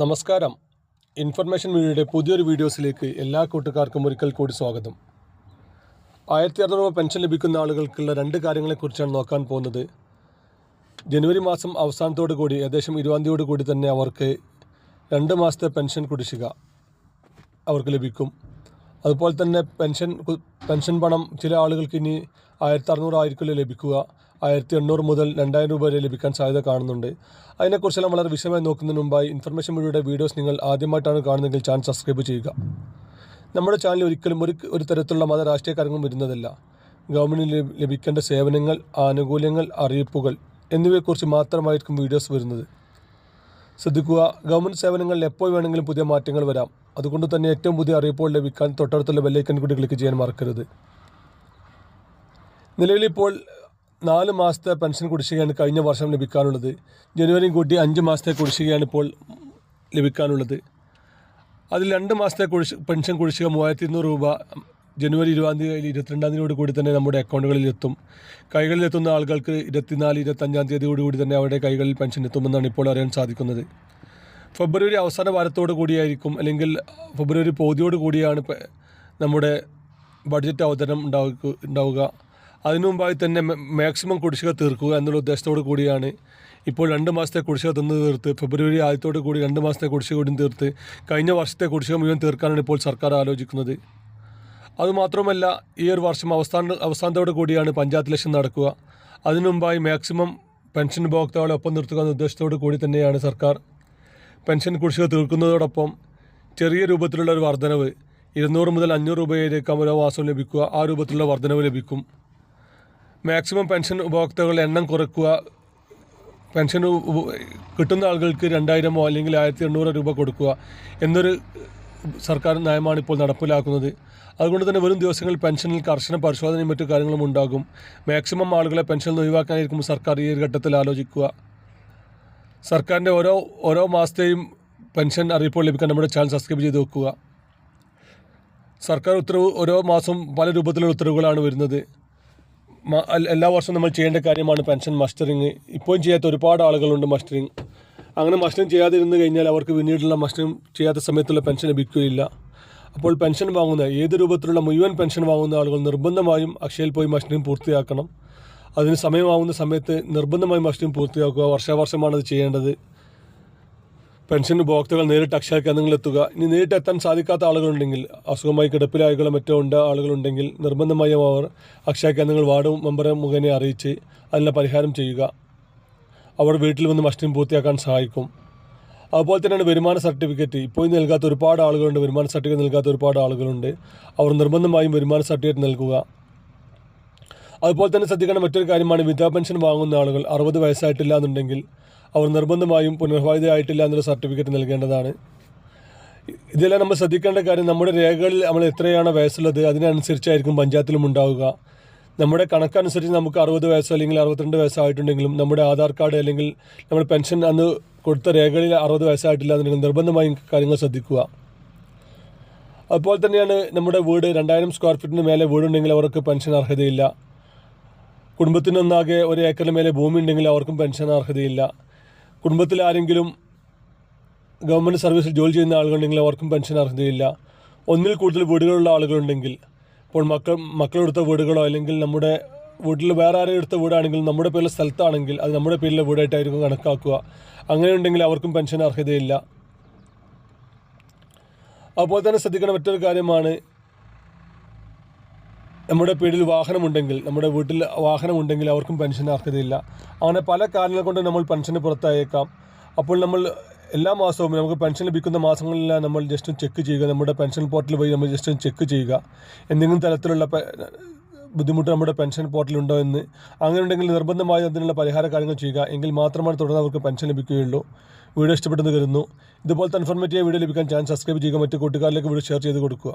നമസ്കാരം. ഇൻഫർമേഷൻ മീഡിയയുടെ പുതിയൊരു വീഡിയോസിലേക്ക് എല്ലാ കൂട്ടുകാർക്കും ഒരിക്കൽ കൂടി സ്വാഗതം. ആയിരത്തി അറുന്നൂറ് രൂപ പെൻഷൻ ലഭിക്കുന്ന ആളുകൾക്കുള്ള രണ്ട് കാര്യങ്ങളെക്കുറിച്ചാണ് നോക്കാൻ പോകുന്നത്. ജനുവരി മാസം അവസാനത്തോടു കൂടി ഏകദേശം ഇരുപതാം തീയതിയോട് കൂടി തന്നെ അവർക്ക് രണ്ട് മാസത്തെ പെൻഷൻ കുടിശ്ശിക അവർക്ക് ലഭിക്കും. അതുപോലെ തന്നെ പെൻഷൻ പെൻഷൻ പണം ചില ആളുകൾക്ക് ഇനി ആയിരത്തി അറുന്നൂറായിരിക്കും ലഭിക്കുക. ആയിരത്തി എണ്ണൂറ് മുതൽ രണ്ടായിരം രൂപ വരെ ലഭിക്കാൻ സാധ്യത കാണുന്നുണ്ട്. അതിനെക്കുറിച്ചെല്ലാം വളരെ വിശദമായി നോക്കുന്നതിന് മുമ്പായി ഇൻഫർമേഷൻ വഴിയുടെ വീഡിയോസ് നിങ്ങൾ ആദ്യമായിട്ടാണ് കാണുന്നതെങ്കിൽ ചാനൽ സബ്സ്ക്രൈബ് ചെയ്യുക. നമ്മുടെ ചാനൽ ഒരിക്കലും ഒരു ഒരു തരത്തിലുള്ള മത രാഷ്ട്രീയ കാര്യങ്ങൾ വരുന്നതല്ല ഗവൺമെന്റിന് ലഭിക്കേണ്ട സേവനങ്ങൾ ആനുകൂല്യങ്ങൾ അറിയിപ്പുകൾ എന്നിവയെക്കുറിച്ച് മാത്രമായിരിക്കും വീഡിയോസ് വരുന്നത്. ശ്രദ്ധിക്കുക ഗവൺമെന്റ് സേവനങ്ങളിൽ എപ്പോൾ വേണമെങ്കിലും പുതിയ മാറ്റങ്ങൾ വരാം. അതുകൊണ്ട് തന്നെ ഏറ്റവും പുതിയ അറിയിപ്പുകൾ ലഭിക്കാൻ തൊട്ടടുത്തുള്ള ബെല്ലൈക്കൻ കൂടി ക്ലിക്ക് ചെയ്യാൻ മറക്കരുത്. നിലവിൽ ഇപ്പോൾ നാല് മാസത്തെ പെൻഷൻ കുടിശ്ശികയാണ് കഴിഞ്ഞ വർഷം ലഭിക്കാനുള്ളത്. ജനുവരിയും കൂട്ടി അഞ്ച് മാസത്തെ കുടിശ്ശികയാണ് ഇപ്പോൾ ലഭിക്കാനുള്ളത്. അതിൽ രണ്ട് മാസത്തെ കുടിശ് പെൻഷൻ കുടിശ്ശിക മൂവായിരത്തി ഇരുന്നൂറ് രൂപ ജനുവരി ഇരുപതാം തീയതി ഇരുപത്തിരണ്ടാം തീയതിയോട് കൂടി തന്നെ നമ്മുടെ അക്കൗണ്ടുകളിൽ എത്തും കൈകളിൽ എത്തുന്ന ആളുകൾക്ക് ഇരുപത്തിനാല് ഇരുപത്തഞ്ചാം തീയതിയോട് കൂടി തന്നെ അവരുടെ കൈകളിൽ പെൻഷൻ എത്തുമെന്നാണ് ഇപ്പോൾ അറിയാൻ സാധിക്കുന്നത്. ഫെബ്രുവരി അവസാന വാരത്തോടു കൂടിയായിരിക്കും അല്ലെങ്കിൽ ഫെബ്രുവരി പകുതിയോട് കൂടിയാണ് നമ്മുടെ ബഡ്ജറ്റ് അവതരണം ഉണ്ടാവുക ഉണ്ടാവുക. അതിനു മുമ്പായി തന്നെ മാക്സിമം കുടിശ്ശിക തീർക്കുക എന്നുള്ള ഉദ്ദേശത്തോടു കൂടിയാണ് ഇപ്പോൾ രണ്ട് മാസത്തെ കുടിശ്ശിക തന്നു തീർത്ത് ഫെബ്രുവരി ആദ്യത്തോടു കൂടി രണ്ട് മാസത്തെ കുടിശ്ശിക കൂടി തീർത്ത് കഴിഞ്ഞ വർഷത്തെ കുടിശ്ശിക മുഴുവൻ തീർക്കാനാണ് ഇപ്പോൾ സർക്കാർ ആലോചിക്കുന്നത്. അതുമാത്രമല്ല ഈ ഒരു വർഷം അവസാന അവസാനത്തോടു കൂടിയാണ് പഞ്ചായത്ത് ഇലക്ഷൻ നടക്കുക. അതിനു മുമ്പായി മാക്സിമം പെൻഷൻ ഉപഭോക്താക്കളെ ഒപ്പം നിർത്തുക എന്ന ഉദ്ദേശത്തോടു കൂടി തന്നെയാണ് സർക്കാർ. പെൻഷൻ കുടിശ്ശിക തീർക്കുന്നതോടൊപ്പം ചെറിയ രൂപത്തിലുള്ള ഒരു വർധനവ് ഇരുന്നൂറ് മുതൽ അഞ്ഞൂറ് രൂപയിലേക്ക് ഓരോ മാസം ലഭിക്കുക ആ രൂപത്തിലുള്ള വർധനവ് ലഭിക്കും. മാക്സിമം പെൻഷൻ ഉപഭോക്താക്കളുടെ എണ്ണം കുറയ്ക്കുക പെൻഷൻ കിട്ടുന്ന ആളുകൾക്ക് രണ്ടായിരമോ അല്ലെങ്കിൽ ആയിരത്തി എണ്ണൂറ് രൂപ കൊടുക്കുക എന്നൊരു സർക്കാർ നയമാണ് ഇപ്പോൾ നടപ്പിലാക്കുന്നത്. അതുകൊണ്ട് തന്നെ വരും ദിവസങ്ങളിൽ പെൻഷനിൽ കർശന പരിശോധനയും മറ്റു കാര്യങ്ങളും ഉണ്ടാകും. മാക്സിമം ആളുകളെ പെൻഷനിൽ ഒഴിവാക്കാനായിരിക്കും സർക്കാർ ഈ ഒരു ഘട്ടത്തിൽ ആലോചിക്കുക. സർക്കാരിന്റെ ഓരോ ഓരോ മാസത്തെയും പെൻഷൻ അറിയിപ്പോൾ ലഭിക്കാൻ നമ്മുടെ ചാനൽ സബ്സ്ക്രൈബ് ചെയ്ത് വെക്കുക. സർക്കാർ ഉത്തരവ് ഓരോ മാസം പല രൂപത്തിലുള്ള ഉത്തരവുകളാണ് വരുന്നത്. എല്ലാ വർഷവും നമ്മൾ ചെയ്യേണ്ട കാര്യമാണ് പെൻഷൻ മസ്റ്ററിങ്. ഇപ്പോഴും ചെയ്യാത്ത ഒരുപാട് ആളുകളുണ്ട് മസ്റ്ററിങ്. അങ്ങനെ മസ്റ്ററിങ് ചെയ്യാതിരുന്നു കഴിഞ്ഞാൽ അവർക്ക് പിന്നീടുള്ള മസ്റ്ററിങ് ചെയ്യാത്ത സമയത്തുള്ള പെൻഷൻ ലഭിക്കുകയില്ല. അപ്പോൾ പെൻഷൻ വാങ്ങുന്ന ഏത് രൂപത്തിലുള്ള മുഴുവൻ പെൻഷൻ വാങ്ങുന്ന ആളുകൾ നിർബന്ധമായും അക്ഷയയിൽ പോയി മസ്റ്ററിങ് പൂർത്തിയാക്കണം. അതിന് സമയമാവുന്ന സമയത്ത് നിർബന്ധമായും മസ്റ്ററിങ് പൂർത്തിയാക്കുക. വർഷാവർഷമാണ് അത് ചെയ്യേണ്ടത്. പെൻഷൻ ഉപഭോക്താക്കൾ നേരിട്ട് അക്ഷയ കേന്ദ്രങ്ങളിൽ എത്തുക ഇനി നേരിട്ട് എത്താൻ സാധിക്കാത്ത ആളുകളുണ്ടെങ്കിൽ അസുഖമായി കിടപ്പിലായകളോ മറ്റോ ഉണ്ട് ആളുകളുണ്ടെങ്കിൽ നിർബന്ധമായും അവർ അക്ഷയ കേന്ദ്രങ്ങൾ വാർഡ് മെമ്പറെ മുഖേന അറിയിച്ച് അതിനുള്ള പരിഹാരം ചെയ്യുക. അവർ വീട്ടിൽ വന്ന് ഭക്ഷണം പൂർത്തിയാക്കാൻ സഹായിക്കും. അതുപോലെ തന്നെയാണ് വരുമാന സർട്ടിഫിക്കറ്റ്. ഇപ്പോൾ നൽകാത്ത ഒരുപാട് ആളുകളുണ്ട്. വരുമാന സർട്ടിഫിക്കറ്റ് നൽകാത്ത ഒരുപാട് ആളുകളുണ്ട്. അവർ നിർബന്ധമായും വരുമാന സർട്ടിഫിക്കറ്റ് നൽകുക. അതുപോലെ തന്നെ ശ്രദ്ധിക്കേണ്ട മറ്റൊരു കാര്യമാണ് വിധവാ പെൻഷൻ വാങ്ങുന്ന ആളുകൾ. അറുപത് വയസ്സായിട്ടില്ല എന്നുണ്ടെങ്കിൽ അവർ നിർബന്ധമായും പുനർവാഹിതയായിട്ടില്ല എന്നൊരു സർട്ടിഫിക്കറ്റ് നൽകേണ്ടതാണ്. ഇതെല്ലാം നമ്മൾ ശ്രദ്ധിക്കേണ്ട കാര്യം നമ്മുടെ രേഖകളിൽ നമ്മൾ എത്രയാണ് വയസ്സുള്ളത് അതിനനുസരിച്ചായിരിക്കും പഞ്ചായത്തിലും ഉണ്ടാവുക. നമ്മുടെ കണക്കനുസരിച്ച് നമുക്ക് അറുപത് വയസ്സോ അല്ലെങ്കിൽ അറുപത്തിരണ്ട് വയസ്സായിട്ടുണ്ടെങ്കിലും നമ്മുടെ ആധാർ കാർഡ് അല്ലെങ്കിൽ നമ്മൾ പെൻഷൻ അന്ന് കൊടുത്ത രേഖകളിൽ അറുപത് വയസ്സായിട്ടില്ല എന്നുണ്ടെങ്കിൽ നിർബന്ധമായും കാര്യങ്ങൾ ശ്രദ്ധിക്കുക. അതുപോലെ തന്നെയാണ് നമ്മുടെ വീട് രണ്ടായിരം സ്ക്വയർ ഫീറ്റിന് മേലെ വീടുണ്ടെങ്കിൽ അവർക്ക് പെൻഷൻ അർഹതയില്ല. കുടുംബത്തിനൊന്നാകെ ഒരു ഏക്കറിന് മേലെ ഭൂമി ഉണ്ടെങ്കിൽ അവർക്കും പെൻഷൻ അർഹതയില്ല. കുടുംബത്തിൽ ആരെങ്കിലും ഗവൺമെന്റ് സർവീസിൽ ജോലി ചെയ്യുന്ന ആളുകളുണ്ടെങ്കിൽ അവർക്കും പെൻഷൻ അർഹതയില്ല. ഒന്നിൽ കൂടുതൽ വീടുകളുള്ള ആളുകളുണ്ടെങ്കിൽ ഇപ്പോൾ മക്കൾ മക്കളെടുത്ത വീടുകളോ അല്ലെങ്കിൽ നമ്മുടെ വീട്ടിൽ വേറെ ആരെയും എടുത്ത വീടാണെങ്കിൽ നമ്മുടെ പേരിലെ സ്ഥലത്താണെങ്കിൽ അത് നമ്മുടെ പേരിലെ വീടായിട്ടായിരിക്കും കണക്കാക്കുക. അങ്ങനെയുണ്ടെങ്കിൽ അവർക്കും പെൻഷൻ അർഹതയില്ല. അതുപോലെ തന്നെ ശ്രദ്ധിക്കേണ്ട മറ്റൊരു കാര്യമാണ് നമ്മുടെ പേരിൽ വാഹനമുണ്ടെങ്കിൽ നമ്മുടെ വീട്ടിൽ വാഹനമുണ്ടെങ്കിൽ അവർക്കും പെൻഷൻ അർഹതയില്ല. അങ്ങനെ പല കാരണങ്ങൾ കൊണ്ട് നമ്മൾ പെൻഷന് പുറത്തായേക്കാം. അപ്പോൾ നമ്മൾ എല്ലാ മാസവും നമുക്ക് പെൻഷൻ ലഭിക്കുന്ന മാസങ്ങളിലെല്ലാം നമ്മൾ ജസ്റ്റ് ചെക്ക് ചെയ്യുക. നമ്മുടെ പെൻഷൻ പോർട്ടൽ പോയി നമ്മൾ ജസ്റ്റ് ചെക്ക് ചെയ്യുക. എന്തെങ്കിലും തരത്തിലുള്ള ബുദ്ധിമുട്ട് നമ്മുടെ പെൻഷൻ പോർട്ടലുണ്ടോ എന്ന്. അങ്ങനെ ഉണ്ടെങ്കിൽ നിർബന്ധമായി അതിനുള്ള പരിഹാര കാര്യങ്ങൾ ചെയ്യുക. എങ്കിൽ മാത്രമാണ് തുടർന്ന് അവർക്ക് പെൻഷൻ ലഭിക്കുകയുള്ളൂ. വീഡിയോ ഇഷ്ടപ്പെട്ടെന്ന് കരുതുന്നു. ഇതുപോലത്തെ ഇൻഫോർമേറ്റീവ് വീഡിയോ ലഭിക്കാൻ ചാനൽ സബ്സ്ക്രൈബ് ചെയ്യുക. മറ്റു കൂട്ടുകാരിലേക്ക് വീഡിയോ ഷെയർ ചെയ്ത് കൊടുക്കുക.